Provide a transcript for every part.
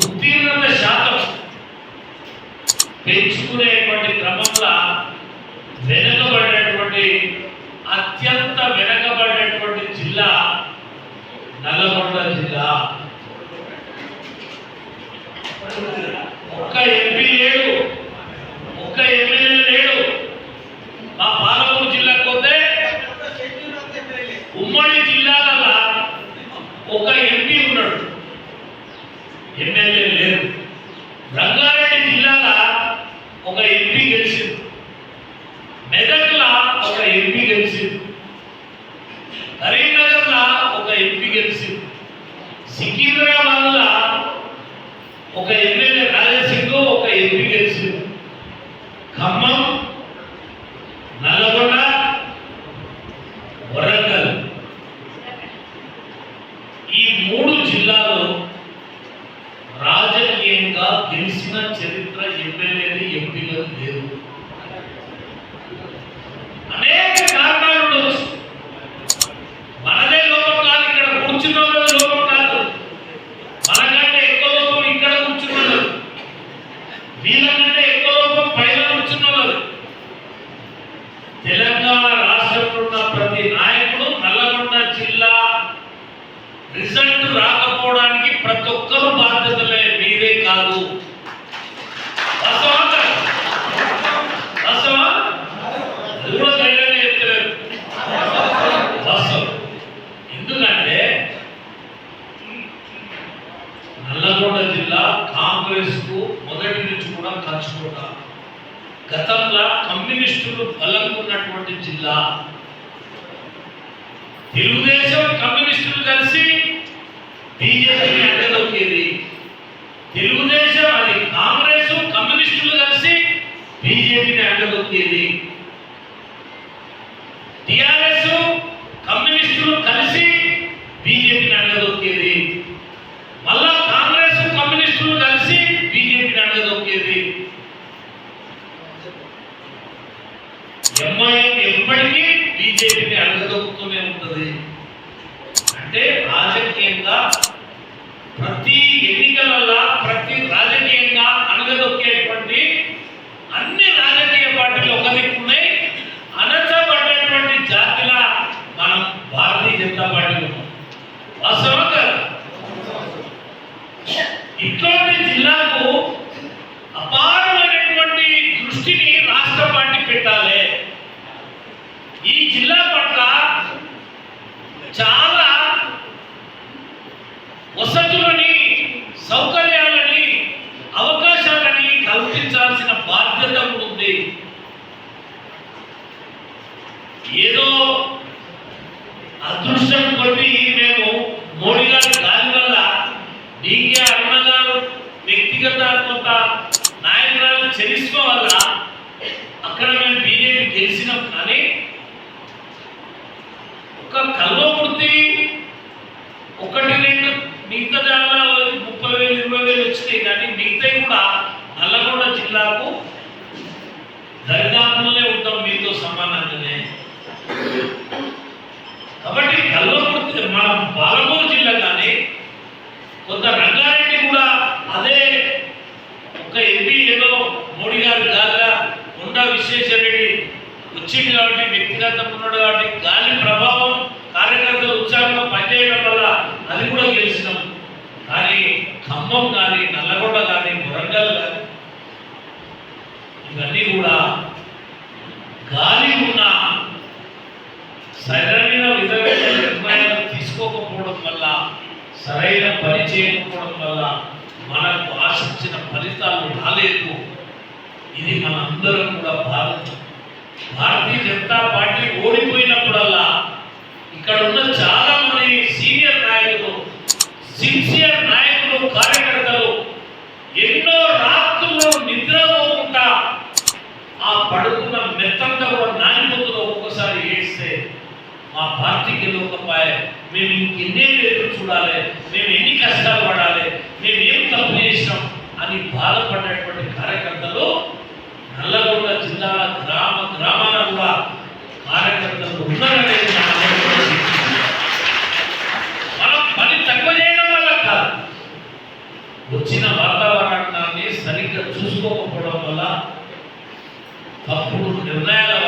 ఉత్తీర్ణత శాతం పెంచుకునేటువంటి క్రమంలో వెన కమ్యూనిస్టులు బలంకున్నటువంటి జిల్లా. తెలుగుదేశం కమ్యూనిస్టులు కలిసి బీజేపీని అడ్డదొక్కేది. తెలుగుదేశం అది కాంగ్రెస్ కమ్యూనిస్టులు కలిసి బీజేపీని అడ్డదొక్కేది. ఏదో అదృష్టం కొద్ది మేము మోడీ గారి దాని వల్ల డీకే అరుణ గారు వ్యక్తిగత కొంత నాయకురాలు చెల్లించుకోవాల అక్కడ మేము బీజేపీ గెలిచినాం. కానీ ఒక కల్వకుర్తి భారతీయ జనతా పార్టీ ఓడిపోయినప్పుడల్లా ఇక్కడ ఉన్న చాలా మంది సీనియర్ నాయకులు సిన్సియర్ నాయకులు కార్యకర్తలు ఎన్నో రాత్రులు నిద్రపోకుండా ఆ పడుకున్న మెత్తంతో కూడా ఒక్కసారి ఒక్కొక్కసారి వేస్తే మా పార్టీకి లోకపాయ మేము ఇంకెన్నేళ్ళు ఎదురు చూడాలి మేము ఎన్ని కష్టాలు పడాలి మేము ఏం తప్పు చేసినాం అని బాధపడ్డాడు సరిగ్గా చూసుకోకపోవడం వల్ల తప్పుడు నిర్ణయాల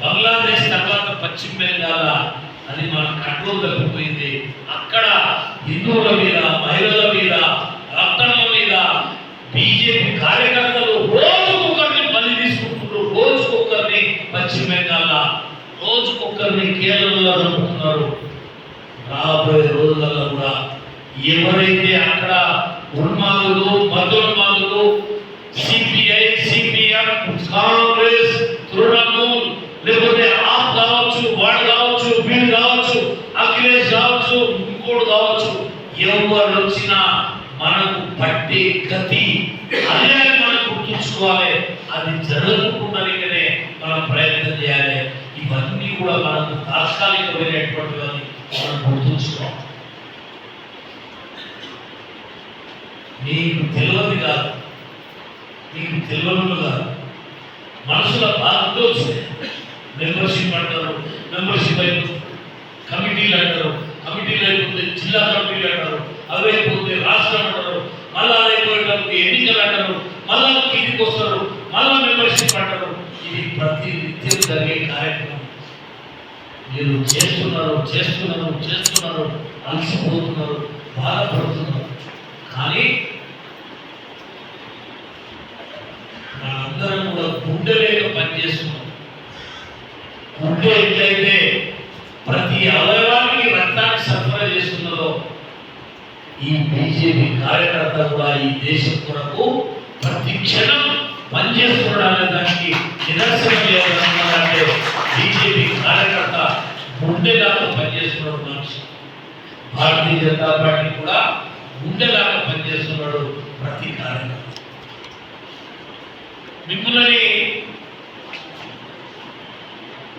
బంగ్లాదేశ్ తర్వాత పశ్చిమ బెంగాల్ అది మన కంట్రోల్ తప్పిపోయింది అక్కడ హిందువుల మీద మహిళల మీద రక్తముల మీద బీజేపీ కార్యకర్తలు రోజుకొకరిని బలి తీసుకుంటున్నారు. రోజుకొకరిని పశ్చిమ బెంగాల్ రోజుకొకరిని కేరళలో జరుపుతున్నారు రాబోయే రోజులలో కూడా ఎవరైతే అక్కడ ఉన్మాదులు మతోన్మాదులు సిపిఐ సిపిఎం కాంగ్రెస్ వచ్చినా మనకు పట్టే గతి అదే మనం గుర్తుంచుకోవాలి అది జరగకుండానే మనం ప్రయత్నం చేయాలి ఇవన్నీ కూడా మనకు తాత్కాలికమైనటువంటివి మనం గుర్తుంచుకోవాలి నీకు తెలియదు కాదు నీకు తెలియదు కాదు మనసులో బాధతో వస్తాయి మెంబర్షిప్ అంటారు మెంబర్షిప్ అయిపోతుంది కమిటీలు అంటారు కమిటీలు అయిపోతే జిల్లా కమిటీలు అంటారు అవి రాష్ట్రం అంటారు మళ్ళా అయిపోయేటప్పుడు ఎన్నికలు అంటారు మళ్ళా కిందికి వస్తారు మళ్ళా మెంబర్షిప్ అంటారు. ఇది ప్రతి నిత్యం జరిగే కార్యక్రమం. మీరు చేస్తున్నారు చేస్తున్నారు చేస్తున్నారు అలసిపోతున్నారు బాధపడుతున్నారు. కానీ అందరం కూడా గుండె లేక పనిచేస్తున్నాం. గుండె ఎట్లయితే బీజేపీ కార్యకర్త కూడా ఈ దేశం కొరకు ప్రతి క్షణం పనిచేస్తున్నాడనే దానికి నిదర్శనం లేదంటే బీజేపీ కార్యకర్త గుండెలాగా పనిచేస్తున్నాడు మనిషి. భారతీయ జనతా పార్టీ కూడా గుండెలాగా పనిచేస్తున్నాడు ప్రతి కార్యకర్త. మిమ్మల్ని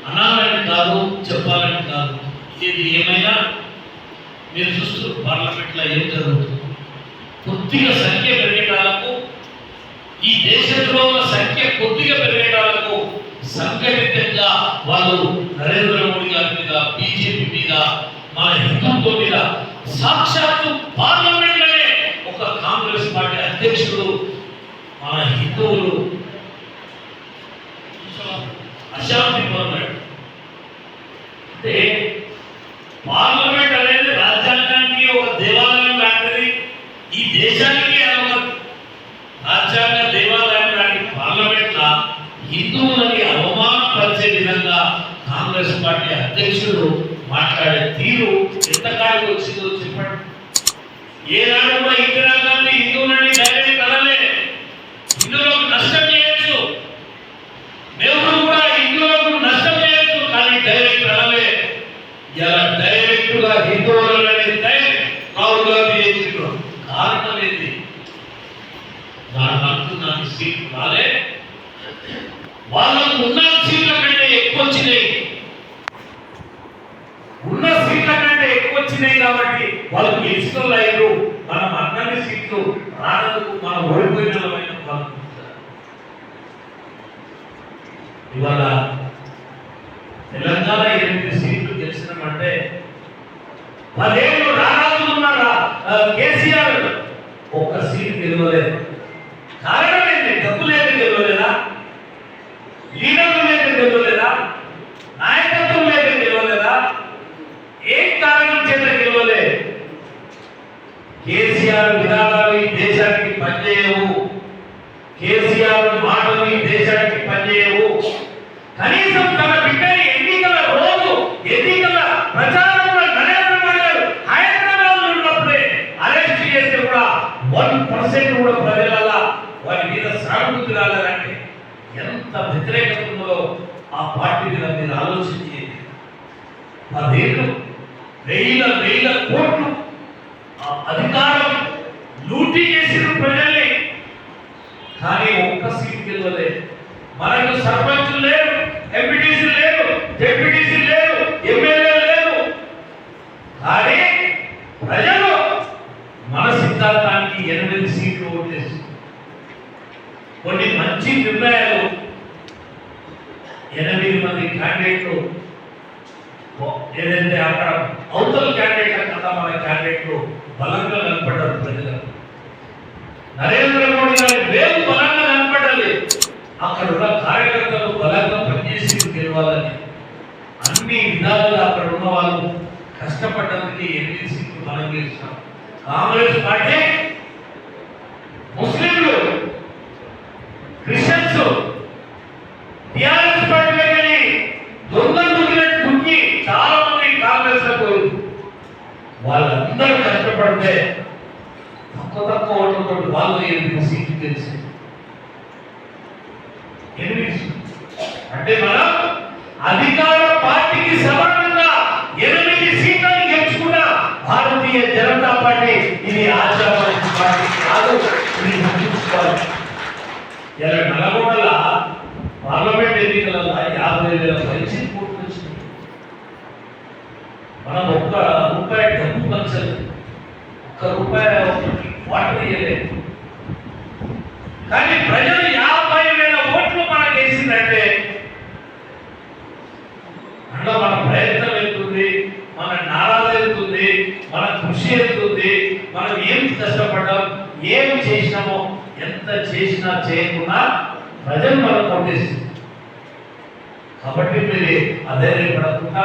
అనాలని కాదు చెప్పాలని కాదు. ఇది ఏమైనా మీరు చూస్తూ పార్లమెంట్లో ఏం జరుగుతుంది? కొద్దిగా సంఖ్య పెరిగేటాలకు ఈ దేశంలో ఉన్న సంఖ్య కొద్దిగా పెరిగేటాలకు సంఘటితంగా వాళ్ళు నరేంద్ర మోడీ గారి మీద బీజేపీ మీద మన హిందుత్వం మీద సాక్షాత్తు పార్లమెంట్లోనే ఒక కాంగ్రెస్ పార్టీ అధ్యక్షుడు మన హిందువులు అశాంతి పార్లమెంట్ రాహుల్ కారణం ఏంటి దాని అర్థం నాకు సీట్ రాలే. వాళ్ళకు ఉన్న సీట్ల కంటే ఎక్కువ వచ్చినాయి. ఉన్న సీట్ల కంటే ఎక్కువ వచ్చినాయి కాబట్టి వాళ్ళు గెలిచిన అయ్యారు మనం అన్నన్ని సీట్లు రానందుకు మనం ఓడిపోయిన ఇవాళ తెలంగాణ ఎనిమిది సీట్లు గెలిచినామంటే పదే రారాజులు ఉన్నారా ఆ, కేసీఆర్ ఒక్క సీట్ గెలవలేదు కారణం ఏంటి? డబ్బు లేక గెలవలేదా లీడర్లు లేక గెలవలేదా నాయకత్వం లేక గెలవలేదా ఏం కారణం చేత గెలవలే కేసీఆర్ విధానం ఈ దేశానికి పనిచేయవు కేసీఆర్ మాటలు ఈ దేశానికి పనిచేయవు కనీసం తన బిడ్డని ఎన్నికల రోజు ఎన్నికల ప్రచారంలో నరేంద్ర మోడీ గారు హైదరాబాద్ ఉన్నప్పుడే అరెస్ట్ చేస్తే కూడా వన్ పర్సెంట్ కూడా ప్రజల వారి మీద సానుభూతి రాలేదంటే ఎంత వ్యతిరేకత ఉందో ఆ పార్టీ మీద మీరు ఆలోచించి పదేళ్ళు వేల వేల కోట్లు ఆ అధికారం లూటీ చేసిన ప్రజల్ని కానీ ఒక్క సీట్ గెలవలే. మనకు సర్పంచులు లేరు ఎంపీటీసీ లేరు డెప్యూటీసీ లేరు ఎమ్మెల్యే లేరు. కానీ ప్రజలు మన సిద్ధాంతానికి ఎనిమిది సీట్లు ఓటేసి కొన్ని మంచి నిర్ణయాలు ఎనిమిది మంది క్యాండిడేట్లు ఏదైతే అక్కడ అవతల క్యాండిడేట్ల కదా మన క్యాండిడేట్లు బలంగా కనపడ్డారు ప్రజలకు నరేంద్ర మోడీ గారి వేలు బలంగా కనపడాలి అక్కడ ఉన్న కార్యకర్తలు బలంగా పనిచేసి గెలవాలని. అన్ని విధాలుగా అక్కడ ఉన్న వాళ్ళు కష్టపడ్డానికి ఎనిమిది సీట్లు మనం గెలిచినాం కాంగ్రెస్ పార్టీ ముస్లింలు క్రిస్టియన్స్ టిఆర్ఎస్ పార్టీలో వెళ్ళి దొంగ దుగ్గినట్టు దుక్కి చాలా మంది కాంగ్రెస్లో పోయి వాళ్ళందరూ కష్టపడితే తక్కువ తక్కువ ఓట్లతో వాళ్ళు ఎనిమిది సీట్లు తెలిసి ఎనిమిది సీట్లు. అంటే మనం అధికార పార్టీకి సమానంగా ఎనిమిది సీట్లను గెలుచుకున్న భారతీయ జనతా పార్టీ ఇది ఆశావాది పార్టీ కాదు ఇది గుర్తుంచుకోవాలి ఇలా నల్గొండల పార్లమెంట్ ఎన్నికలలో యాభై వేల పైచి కోట్లు వచ్చినాయి. మనం ఒక్క రూపాయి డబ్బు పంచలేదు. ఒక్క రూపాయి వాటర్ ఇవ్వలేదు కానీ ప్రజలు యాభై వేల ఓట్లు మనకు వేసిందంటే అందులో మన ప్రయత్నం వెళ్తుంది మన నారాలు వెళ్తుంది మన కృషి వెళ్తుంది మనం ఏం కష్టపడ్డాం ఏం చేసినామో ఎంత చేసినా చేయకున్నా ప్రజలు మనం పంపిస్తుంది కాబట్టి మీరు అధైర్యపడకుండా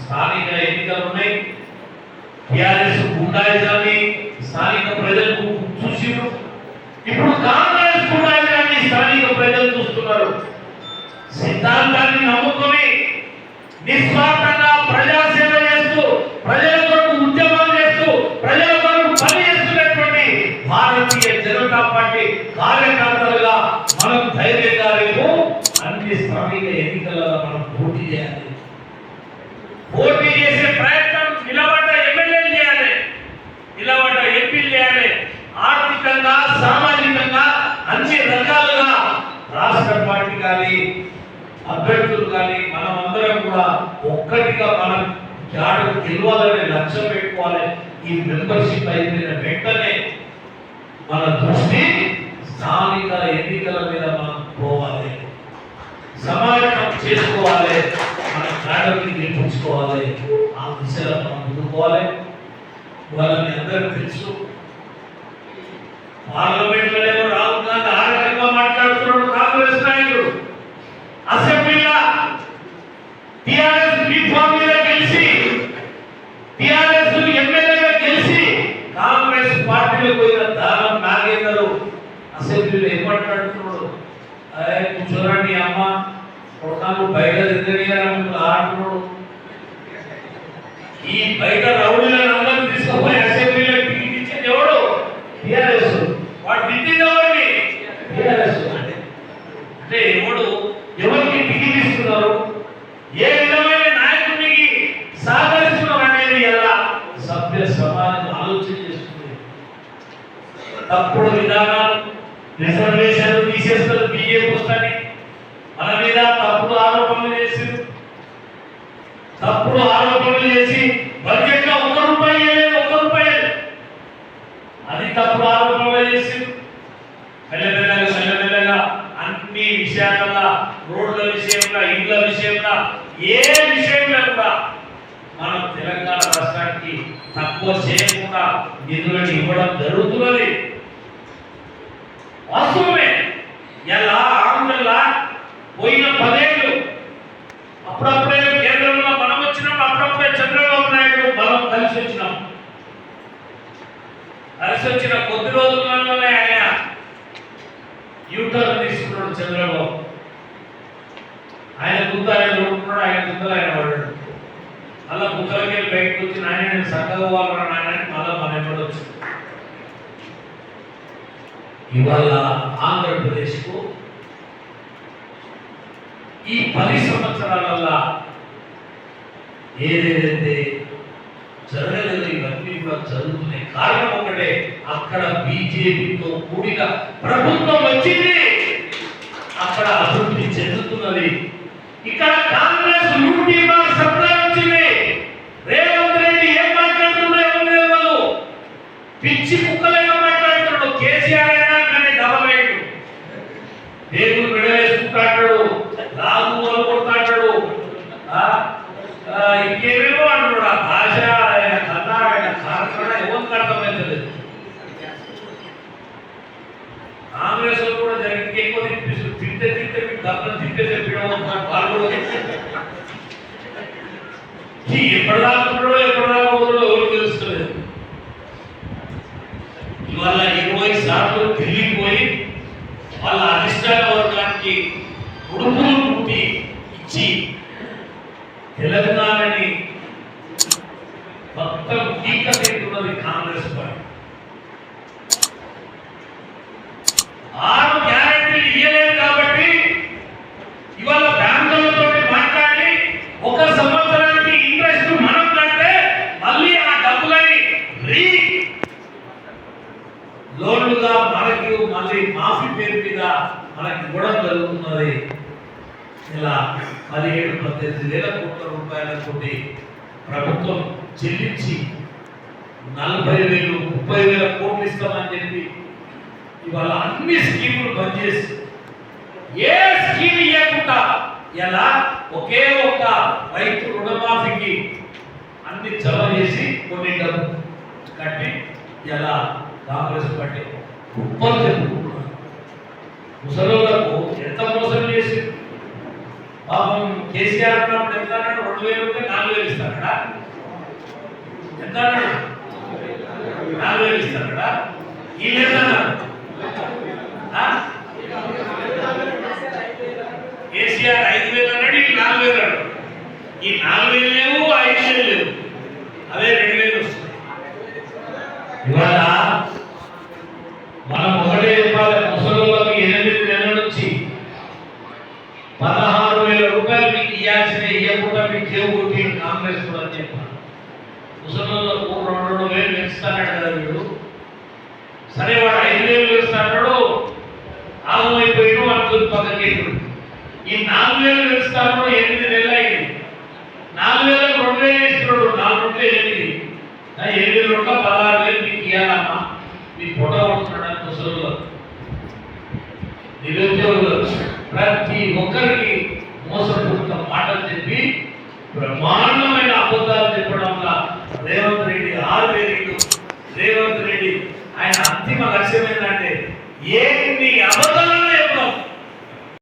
స్థానిక ఎన్నికలు ఉన్నాయి. టిఆర్ఎస్ గుండాయిజాన్ని స్థానిక ప్రజలకు చూసి ఇప్పుడు కాంగ్రెస్ గుండాయిజాన్ని స్థానిక ప్రజలు చూస్తున్నారు. సిద్ధాంతాన్ని నమ్ముకొని నిస్వార్థంగా ప్రజాసేవ చేస్తూ ప్రజల కొరకు ఉద్యమాలు చేస్తూ ప్రజల కొరకు పని చేస్తున్నటువంటి భారతీయ జనతా పార్టీ కార్యకర్తలుగా మనం ధైర్యంగా రేపు అన్ని స్థానిక ఎన్నికలలో మనం పోటీ చేయాలి పోటీ చేసే ప్రయత్నం నిలబడ్డ ఎమ్మెల్యేలు చేయాలి నిలబడ్డ ఎంపీలు చేయాలి. ఆర్థికంగా సామాజికంగా అన్ని రకాలుగా రాష్ట్ర పార్టీ కానీ అభ్యర్థులు కానీ మనం అందరం కూడా ఒక్కటిగా మనం జాడు గెలవాలనే లక్ష్యం పెట్టుకోవాలి. ఈ మెంబర్షిప్ అయిపోయిన వెంటనే మన దృష్టి స్థానిక ఎన్నికల మీద మనం పోవాలి. సమాజం చేసుకోవాలి. మన క్యాడర్ని గెలిపించుకోవాలి. ఆ దిశలో మనం ముందుకోవాలి వాళ్ళని అందరూ తెలుసు. పార్లమెంట్లో రాహుల్ గాంధీ ఆ మాట్లాడుతున్నాడు కాంగ్రెస్ నాయకుడు. అసెంబ్లీలో తప్పుడు విధానాలు రిజర్వేషన్లు తీసేస్తారు బీజేపీ వస్తాని మన మీద తప్పుడు ఆరోపణలు చేసి తప్పుడు ఆరోపణలు చేసి బడ్జెట్లో ఒక్క రూపాయి ఒక్క రూపాయి అది తప్పుడు ఆరోపణలు చేసి మెల్లమెల్లగా మెల్లమెల్లగా అన్ని విషయాలలో రోడ్ల విషయంలో ఇండ్ల విషయంలో ఏ విషయంలో కూడా మనం తెలంగాణ రాష్ట్రానికి తక్కువ చేయకుండా నిధులను ఇవ్వడం జరుగుతున్నది. వాస్తవమే ఎలా ఆంధ్రలా పోయిన పదేళ్ళు అప్పుడప్పుడే కేంద్రంలో మనం వచ్చినాం అప్పుడప్పుడే చంద్రబాబు నాయుడు బలం కలిసి వచ్చినాం. కలిసి వచ్చిన కొద్ది రోజుల్లోనే ఆయన యూటర్న్ తీసుకున్నాడు చంద్రబాబు. ఆయన గుంత ఆయన చూడుకున్నాడు ఆయన గుంతలు ఆయన పడ్డాడు. అలా గుంతలకి వెళ్ళి బయటకు వచ్చి నాయన నేను చక్కగా మన ఎప్పుడు వచ్చింది. ఇవాళ ఆంధ్రప్రదేశ్కు ఈ పది సంవత్సరాలల్లా ఏదేదైతే జరగలేదు ఇవన్నీ కూడా జరుగుతున్నాయి. కారణం ఒకటే అక్కడ బీజేపీతో కూడిన ప్రభుత్వం వచ్చింది. అక్కడ అభివృద్ధి చెందుతున్నది. ఇక్కడ కాంగ్రెస్ లూటీ మార్ సత్తా వచ్చింది రేవంత్ రెడ్డి ఏం మాట్లాడుతున్నాడో ఎవరు తెలియదు పిచ్చి కుక్కలేగా మాట్లాడుతున్నాడు కేసీఆర్ అయినా కానీ డబల్ రైట్ పేగులు విడవేసుకుంటాడు లాగు మొదలు కొడతాడు ఆ, ఆ, ఇంకేమేమో అంటున్నాడు ఆ భాష ఆయన కన్నా ఆయన కారణం ఎవరికి అర్థమైతలేదు కాంగ్రెస్లో కూడా జరిగి ఎక్కువ తిప్పిస్తారు తింటే తింటే మీకు డబ్బులు తింటే చెప్పడం వాళ్ళు కూడా ఈ ఎప్పటిదాకా ఉంటాడో ఎప్పటిదాకా పోతాడో తెలుస్తలేదు? ఇవాళ ఇరవై సార్లు వాళ్ళకి మనకి మళ్ళీ మాఫీ పేరు మీద మనకి కూడా జరుగుతున్నది. ఇలా పదిహేడు పద్దెనిమిది వేల కోట్ల రూపాయల కోటి ప్రభుత్వం చెల్లించి నలభై వేలు ముప్పై వేల కోట్లు ఇస్తామని చెప్పి ఇవాళ అన్ని స్కీములు బంద్ చేసి ఏ స్కీమ్ ఇవ్వకుండా ఎలా ఒకే ఒక రైతు రుణమాఫీకి అన్ని జమ చేసి కొన్ని డబ్బు కట్టి ఎలా కాంగ్రెస్ పార్టీ కుప్పలు చెప్పుకుంటున్నారు ముసలోళ్ళకు ఎంత మోసం చేసి? పాపం కేసీఆర్ ఉన్నప్పుడు ఎంత అన్నాడు? రెండు వేలు ఉంటే నాలుగు వేలు ఇస్తాడా ఎంత అన్నాడు? నాలుగు వేలు ఇస్తాడా ఈ ఎంత అన్నారు కేసీఆర్ ఐదు వేలు అన్నాడు ఈ నాలుగు వేలు అన్నాడు. ఈ నాలుగు వేలు లేవు ఐదు వేలు లేవు. అదే రెండు వేలు వస్తుంది ఇవాళ మనం ఒకటే చెప్పాలి ముసలిళ్ళకి ఎనిమిది నెలల నుంచి పదహారు వేల రూపాయలు మీకు ఇవ్వాల్సిన ఇవ్వకుండా మీకు జేబు కొట్టి కాంగ్రెస్ కూడా అని చెప్పాను ముసలిళ్ళకు రెండు రెండు వేలు కదా వీడు. సరే వాడు ఐదు వేలు పెంచుతాడు ఆగమైపోయిన వాడు తూర్పు పక్కకి ఈ నాలుగు వేలు పెంచుతాడు ఎనిమిది నెలలు అయింది. నాలుగు వేలకు రెండు వేలు ఇస్తున్నాడు నాలుగు రెండు ఎనిమిది. ఎనిమిది రెండు పదహారు వేలు మీకు ఇవ్వాలమ్మా మీ ఫోటో కొడుతున్నాడు ముసలిలో నిరుద్యోగులు ప్రతి ఒక్కరికి మోసపూరిత మాటలు చెప్పి బ్రహ్మాండ ஏன்